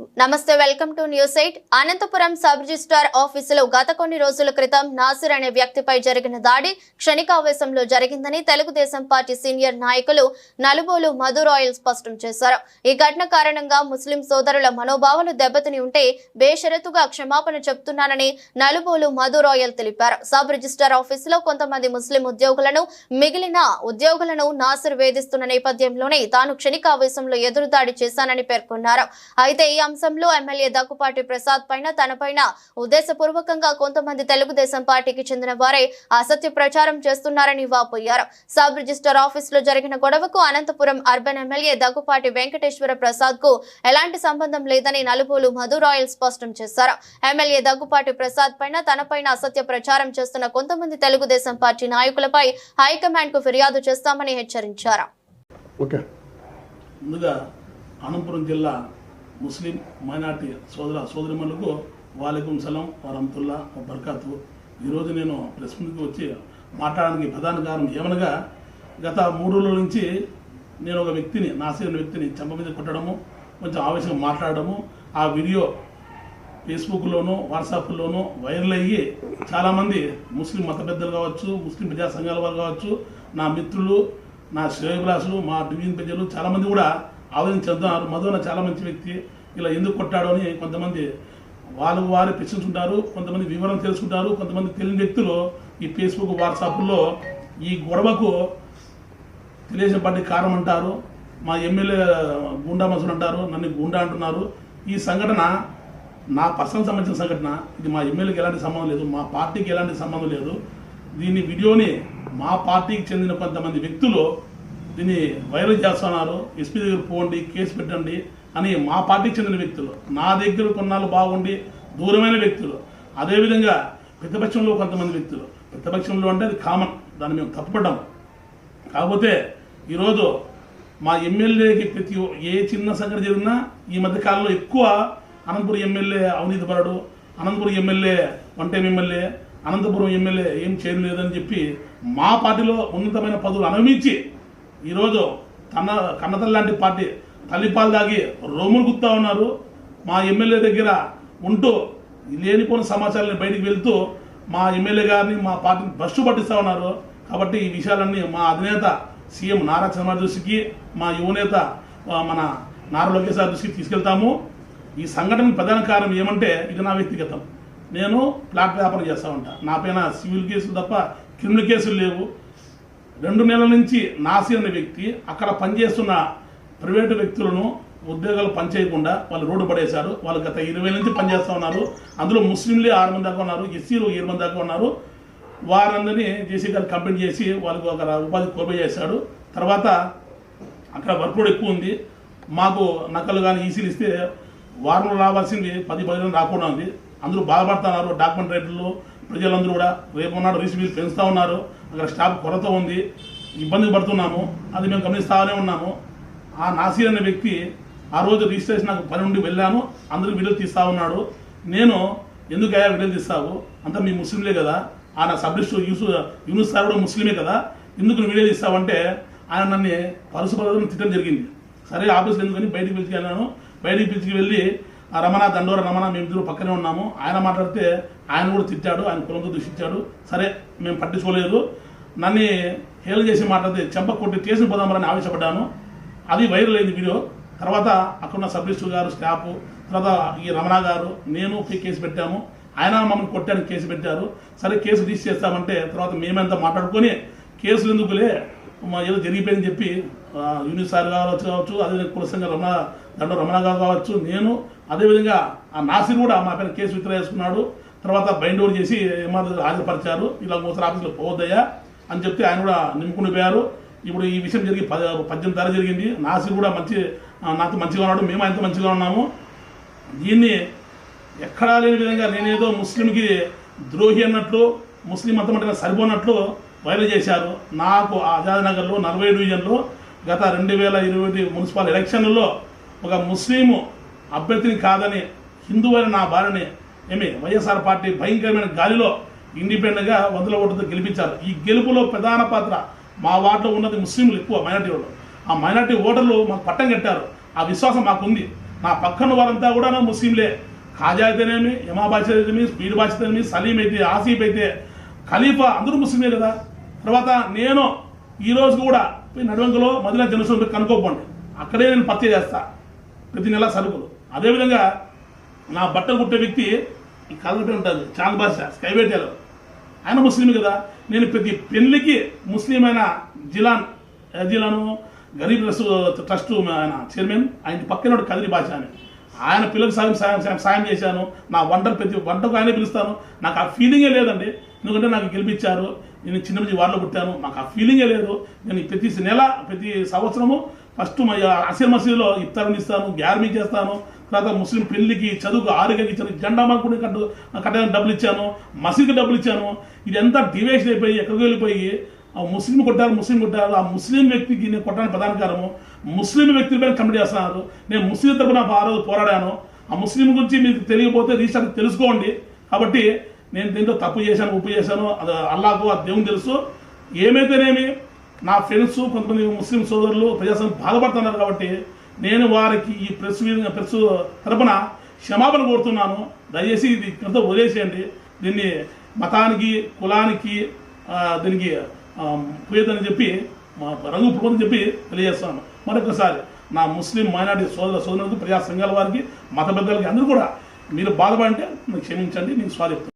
నమస్తే welcome to news eight. Anantapuram sub registrar ఆఫీసులో గత కొన్ని రోజుల క్రితం నాసిర్ అనే వ్యక్తిపై జరిగిన దాడి క్షణికావేశంలో జరిగిందని తెలుగుదేశం పార్టీ సీనియర్ నాయకులు నలుబోలు మధు రాయల్ స్పష్టం చేశారు. ఈ ఘటన కారణంగా ముస్లిం సోదరుల మనోభావాలు దెబ్బతిని ఉంటే బేషరతుగా క్షమాపణ చెప్తున్నానని నలుబోలు మధు రాయల్ తెలిపారు. సబ్ రిజిస్ట్రార్ ఆఫీసులో కొంతమంది ముస్లిం ఉద్యోగులను మిగిలిన ఉద్యోగులను నాసిర్ వేధిస్తున్న నేపథ్యంలోనే తాను క్షణికావేశంలో ఎదురుదాడి చేశానని పేర్కొన్నారు. అయితే ఈ అంశంలో ఎమ్మెల్యే దగ్గుపాటి ప్రసాద్ పైన తనపైన ఉద్దేశపూర్వకంగా కొంతమంది తెలుగుదేశం పార్టీకి చెందిన వారే అసత్య ప్రచారం చేస్తున్నారని వాపోయారు సబ్ రిజిస్టర్ ఆఫీస్లో జరిగిన గొడవకు అనంతపురం అర్బన్ ఎమ్మెల్యే దగ్గుపాటి వెంకటేశ్వర ప్రసాద్కు ఎలాంటి సంబంధం లేదని నలుబోలు మధు రాయల్ స్పష్టం చేశారు. ఎమ్మెల్యే దగ్గుపాటి ప్రసాద్ పైన తనపైన అసత్య ప్రచారం చేస్తున్న కొంతమంది తెలుగుదేశం పార్టీ నాయకులపై హైకమాండ్కు ఫిర్యాదు చేస్తామని హెచ్చరించారు. ఓకే. ముందుగా అనంతపురం జిల్లా ముస్లిం మైనార్టీ సోదర సోదరిమణులకు వాలేకుం సలాం వరహతుల్లా బర్కాతు ఈరోజు నేను ప్రెస్ ముందుకు వచ్చి మాట్లాడడానికి ప్రధాన కారణం ఏమనగా గత మూడు రోజుల నుంచి నేను ఒక వ్యక్తిని నాసిరిన వ్యక్తిని చెంప మీద కొట్టడము కొంచెం ఆవేశంగా మాట్లాడడము ఆ వీడియో ఫేస్బుక్లోనూ వాట్సాప్లోనూ వైరల్ అయ్యి చాలామంది ముస్లిం మత పెద్దలు కావచ్చు ముస్లిం ప్రజా సంఘాల వారు కావచ్చు నా మిత్రులు నా శ్రేయభిలాసులు మా డివిజన్ ప్రజలు చాలామంది కూడా ఆవేదన చెందుతున్నారు మధున చాలా మంచి వ్యక్తి. ఇలా ఎందుకు కొట్టాడు అని కొంతమంది వాళ్ళు వారు ప్రశ్నించుంటారు కొంతమంది వివరం తెలుసుకుంటారు కొంతమంది తెలియని వ్యక్తులు ఈ ఫేస్బుక్ వాట్సాప్లో ఈ గొడవకు తెలుగుదేశం పార్టీ కారణం అంటారు. మా ఎమ్మెల్యే గుండా మసులు అంటారు నన్ను గుండా అంటున్నారు. ఈ సంఘటన నా పర్సనల్ సంబంధించిన సంఘటన. ఇది మా ఎమ్మెల్యేకి ఎలాంటి సంబంధం లేదు మా పార్టీకి ఎలాంటి సంబంధం లేదు. దీని వీడియోని మా పార్టీకి చెందిన కొంతమంది వ్యక్తులు దీన్ని వైరల్ చేస్తున్నారు. ఎస్పీ దగ్గర పోండి కేసు పెట్టండి అని మా పార్టీకి చెందిన వ్యక్తులు నా దగ్గర కొన్నాళ్ళు బాగుండి దూరమైన వ్యక్తులు. అదేవిధంగా ప్రతిపక్షంలో కొంతమంది వ్యక్తులు. ప్రతిపక్షంలో అంటే అది కామన్ దాన్ని మేము తప్పుపడ్డాం. కాకపోతే ఈరోజు మా ఎమ్మెల్యేకి ప్రతి ఏ చిన్న సంఘటన జరిగినా ఈ మధ్య కాలంలో ఎక్కువ అనంతపురం ఎమ్మెల్యే అవినీతి పరడు అనంతపురం ఎమ్మెల్యే వంటేం ఎమ్మెల్యే అనంతపురం ఎమ్మెల్యే ఏం చేయలేదని చెప్పి మా పార్టీలో ఉన్నతమైన పదవులు అనుభవించి ఈరోజు కన్న కన్నతల్లి లాంటి పార్టీ తల్లిపాలు దాగి రోములు గుత్తా ఉన్నారు. మా ఎమ్మెల్యే దగ్గర ఉంటూ లేనిపోయిన సమాచారాన్ని బయటికి వెళ్తూ మా ఎమ్మెల్యే గారిని మా పార్టీని బస్సు పట్టిస్తూ ఉన్నారు. కాబట్టి ఈ విషయాలన్నీ మా అధినేత సీఎం నారా చంద్రబాబు దృష్టికి మా యువనేత మన నారా లోకేష్ గారి దృష్టికి తీసుకెళ్తాము. ఈ సంఘటన ప్రధాన కారణం ఏమంటే ఇది నా వ్యక్తిగతం. నేను ప్లాట్ వ్యాపారం చేస్తా ఉంటా. నా పైన సివిల్ కేసులు తప్ప క్రిమినల్ కేసులు లేవు. రెండు నెలల నుంచి నాసి అనే వ్యక్తి అక్కడ పనిచేస్తున్న ప్రైవేటు వ్యక్తులను ఉద్యోగాలు పనిచేయకుండా వాళ్ళు రోడ్డు పడేశారు. వాళ్ళు గత ఇరవై నుంచి పనిచేస్తూ ఉన్నారు. అందులో ముస్లింలే ఆరు మంది దాకా ఉన్నారు. ఎస్సీలు ఏడు మంది దాకా ఉన్నారు. వారందరినీ జేసీ గారు కంప్లైంట్ చేసి వాళ్ళకు ఒక ఉపాధి కోల్ప చేశాడు. తర్వాత అక్కడ వర్క్ లోడ్ ఎక్కువ ఉంది. మాకు నకలు కానీ ఈసీలు ఇస్తే వారంలో రావాల్సింది పది పది రాకుండా ఉంది. అందరూ బాధపడుతున్నారు. డాక్యుమెంట్ రేట్లు ప్రజలందరూ కూడా. రేపు ఉన్నాడు రీసీబీలు పెంచుతూ ఉన్నారు. అక్కడ స్టాఫ్ కొరత ఉంది ఇబ్బంది పడుతున్నాము అది మేము గమనిస్తానే ఉన్నాము. ఆ నాసీర్ అనే వ్యక్తి ఆ రోజు రిజిస్ట్రేషన్ నాకు పని నుండి వెళ్ళాను అందరూ వీడియో తీస్తా ఉన్నాడు. నేను ఎందుకు అయ్యా వీడియో తీస్తావు? అంతా మీ ముస్లింలే కదా. ఆయన సబ్లిస్ట్ యూసు యూనుస్ సార్ కూడా ముస్లిమే కదా. ఎందుకు నువ్వు వీడియో తీస్తావంటే ఆయన నన్ను పరుశుభ్రతను తిట్టడం జరిగింది. సరే ఆఫీస్లో ఎందుకని బయటికి పిలిచికెళ్ళాను బయటికి పిలిచికి వెళ్ళి రమణ దండోర రమణ మేమిద్దరు పక్కనే ఉన్నాము. ఆయన మాట్లాడితే ఆయన కూడా తిట్టాడు ఆయన కులంతో దూషించాడు. సరే మేము పట్టించుకోలేదు. నన్ను హేళన చేసి మాట్లాడితే చెంప కొట్టి కేసులు పోదామని ఆవేశపడ్డాను. అది వైరల్ అయింది వీడియో. తర్వాత అక్కడున్న ఉన్న గారు స్టాఫ్ తర్వాత ఈ రమణ గారు నేను కేసు పెట్టాము. ఆయన మమ్మల్ని కొట్టాను కేసు పెట్టారు. సరే కేసు రిజిస్టర్ చేస్తామంటే తర్వాత మేమంతా మాట్లాడుకొని కేసులు ఎందుకులే మా ఏదో జరిగిపోయిందని చెప్పి ఆ, సార్ కావచ్చు కావచ్చు అదే కులసంగా రమణ దండ రమణ గారు కావచ్చు నేను అదేవిధంగా ఆ నాసిర్ కూడా మా పైన కేసు విత్డ్రా చేసుకున్నాడు. తర్వాత బైండ్ ఓవర్ చేసి ఏమాత్రం హాజరుపరిచారు. ఇలా ఒకసారి ఆఫీసులో పోవద్దయ్యా అని చెప్తే ఆయన కూడా నిమ్ముకుని పోయారు ఇప్పుడు ఈ విషయం జరిగి పద పద్దెనిమిది ధర జరిగింది. నాసిర్ కూడా మంచి నాతో మంచిగా ఉన్నాడు. మేము ఆయనతో మంచిగా ఉన్నాము. దీన్ని ఎక్కడా లేని విధంగా నేనేదో ముస్లింకి ద్రోహి అన్నట్లు ముస్లిం మతం అంటే సరిపోనట్లు వైరల్ చేశారు. నాకు ఆజాద్ నగర్లో నలభై డివిజన్లో గత రెండు వేల ఇరవై మున్సిపల్ ఎలక్షన్లలో ఒక ముస్లిము అభ్యర్థిని కాదని హిందూ అయిన నా భార్యని ఏమి వైఎస్ఆర్ పార్టీ భయంకరమైన గాలిలో ఇండిపెండెంట్గా వందల ఓటుతో గెలిపించారు. ఈ గెలుపులో ప్రధాన పాత్ర మా వార్డులో ఉన్నది ముస్లింలు ఎక్కువ మైనార్టీ ఓటర్లు ఆ మైనార్టీ ఓటర్లు మాకు పట్టం కట్టారు. ఆ విశ్వాసం మాకుంది. నా పక్కన వారంతా కూడా నా ముస్లింలే. ఖాజా అయితేనేమి యమా బాష అయితేనేమి స్పీడ్ బాష అయితేనేమి సలీం అయితే ఆసీఫ్ అయితే ఖలీఫా అందరూ ముస్లిమే కదా. తర్వాత నేను ఈ రోజు కూడా పోయి నడవంకలో మదిన జనసేన కనుక్కోపోండి అక్కడే నేను పత్య చేస్తా. ప్రతి నెల సరుకులు. అదేవిధంగా నా బట్టలు కుట్టే వ్యక్తి ఈ కలర్ ఉంటుంది చాంద్ బాషా స్కైవేటేలో ఆయన ముస్లిం కదా. నేను ప్రతి పెళ్ళికి ముస్లిం అయిన జిలాన్ జిలాను? గరీబ్ ట్రస్ట్ ఆయన చైర్మన్ ఆయన పక్కన కదిరి భాష అని. ఆయన పిల్లలకు సాయం సాయం సాయం సాయం చేశాను. నా వంటలు ప్రతి వంటకు ఆయనే పిలుస్తాను. నాకు ఆ ఫీలింగే లేదండి. ఎందుకంటే నాకు గెలిపించారు నేను చిన్న నుంచి వార్డులో పుట్టాను. నాకు ఆ ఫీలింగే లేదు. నేను ప్రతి నెల ప్రతి సంవత్సరము ఫస్ట్ మా అసీర్ మసీదులో ఇఫ్తారం ఇస్తాను గ్యారమీ చేస్తాను తర్వాత ముస్లిం పెళ్ళికి చదువుకు ఆరోగ్యకి ఇచ్చాను జెండా మాకు కట్టు కట్టడానికి డబ్బులు ఇచ్చాను మసీద్కి డబ్బులు ఇచ్చాను. ఇదంతా డివేషన్ అయిపోయి ఎక్కడికి వెళ్ళిపోయి ఆ ముస్లిం కొట్టారు ముస్లిం కొట్టారు. ఆ ముస్లిం వ్యక్తికి నేను కొట్టడానికి ప్రధాన కారణము ముస్లిం వ్యక్తిపైన కమిటీ చేస్తున్నారు. నేను ముస్లిం తరపున ఆ రోజు పోరాడాను. ఆ ముస్లిం గురించి మీకు తెలియకపోతే రీసెంట్ తెలుసుకోండి. కాబట్టి నేను దీంట్లో తప్పు చేశాను ఉప్పు చేశాను. అది అల్లాకు ఆ దేవుని తెలుసు. ఏమైతేనేమి నా ఫ్రెండ్స్ కొంతమంది ముస్లిం సోదరులు ప్రజాస్వామ్యం బాధపడుతున్నారు కాబట్టి నేను వారికి ఈ ప్రెస్ ప్రెస్ తరపున క్షమాపణ కోరుతున్నాను. దయచేసి ఇది ఇక్కడితో వదిలేసేయండి. దీన్ని మతానికి కులానికి దీనికి పోయేదని చెప్పి రంగు పువ్వని చెప్పి తెలియజేస్తాను మరొకసారి నా ముస్లిం మైనార్టీ సోదర సోదరులకు ప్రజా సంఘాల వారికి మత పెద్దలకి అందరూ కూడా మీరు బాధపడంటే క్షమించండి. నేను స్వాగతం